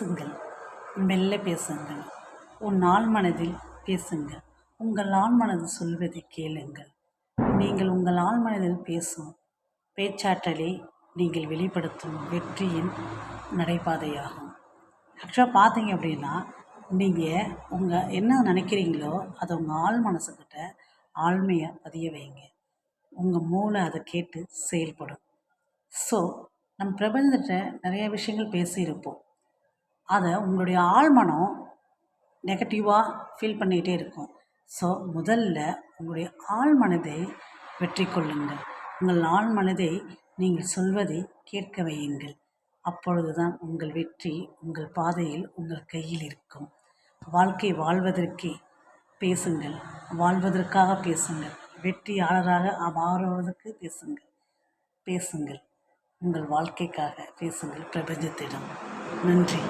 பேசுங்கள். மெல்ல பேசுங்கள். உன் ஆழ் மனதில் பேசுங்கள். உங்கள் ஆழ் மனது சொல்வதை கேளுங்கள். நீங்கள் உங்கள் ஆழ் மனதில் பேசும் பேச்சாற்றலை நீங்கள் வெளிப்படுத்தும் வெற்றியின் நடைபாதையாகும். ஆக்சுவலாக பார்த்தீங்க அப்படின்னா நீங்கள் உங்கள் என்ன நினைக்கிறீங்களோ அதை உங்கள் ஆழ் மனசுக்கிட்ட ஆழ்மையை பதிய வைங்க. உங்கள் மூளை அதை கேட்டு செயல்படும். ஸோ நம்ம பிரபஞ்சத்தை நிறைய விஷயங்கள் பேசியிருப்போம். அதை உங்களுடைய ஆழ்மனம் நெகட்டிவாக ஃபீல் பண்ணிகிட்டே இருக்கும். ஸோ முதல்ல உங்களுடைய ஆழ்மனதை வெற்றி கொள்ளுங்கள் உங்கள் ஆழ் மனதை நீங்கள் சொல்வதை கேட்க வையுங்கள். அப்பொழுது தான் உங்கள் வெற்றி உங்கள் பாதையில் உங்கள் கையில் இருக்கும். வாழ்க்கை வாழ்வதற்கே பேசுங்கள். வாழ்வதற்காக பேசுங்கள். வெற்றியாளராக மாறுவதற்கு பேசுங்கள். பேசுங்கள். உங்கள் வாழ்க்கைக்காக பேசுங்கள் பிரபஞ்சத்திடம். நன்றி.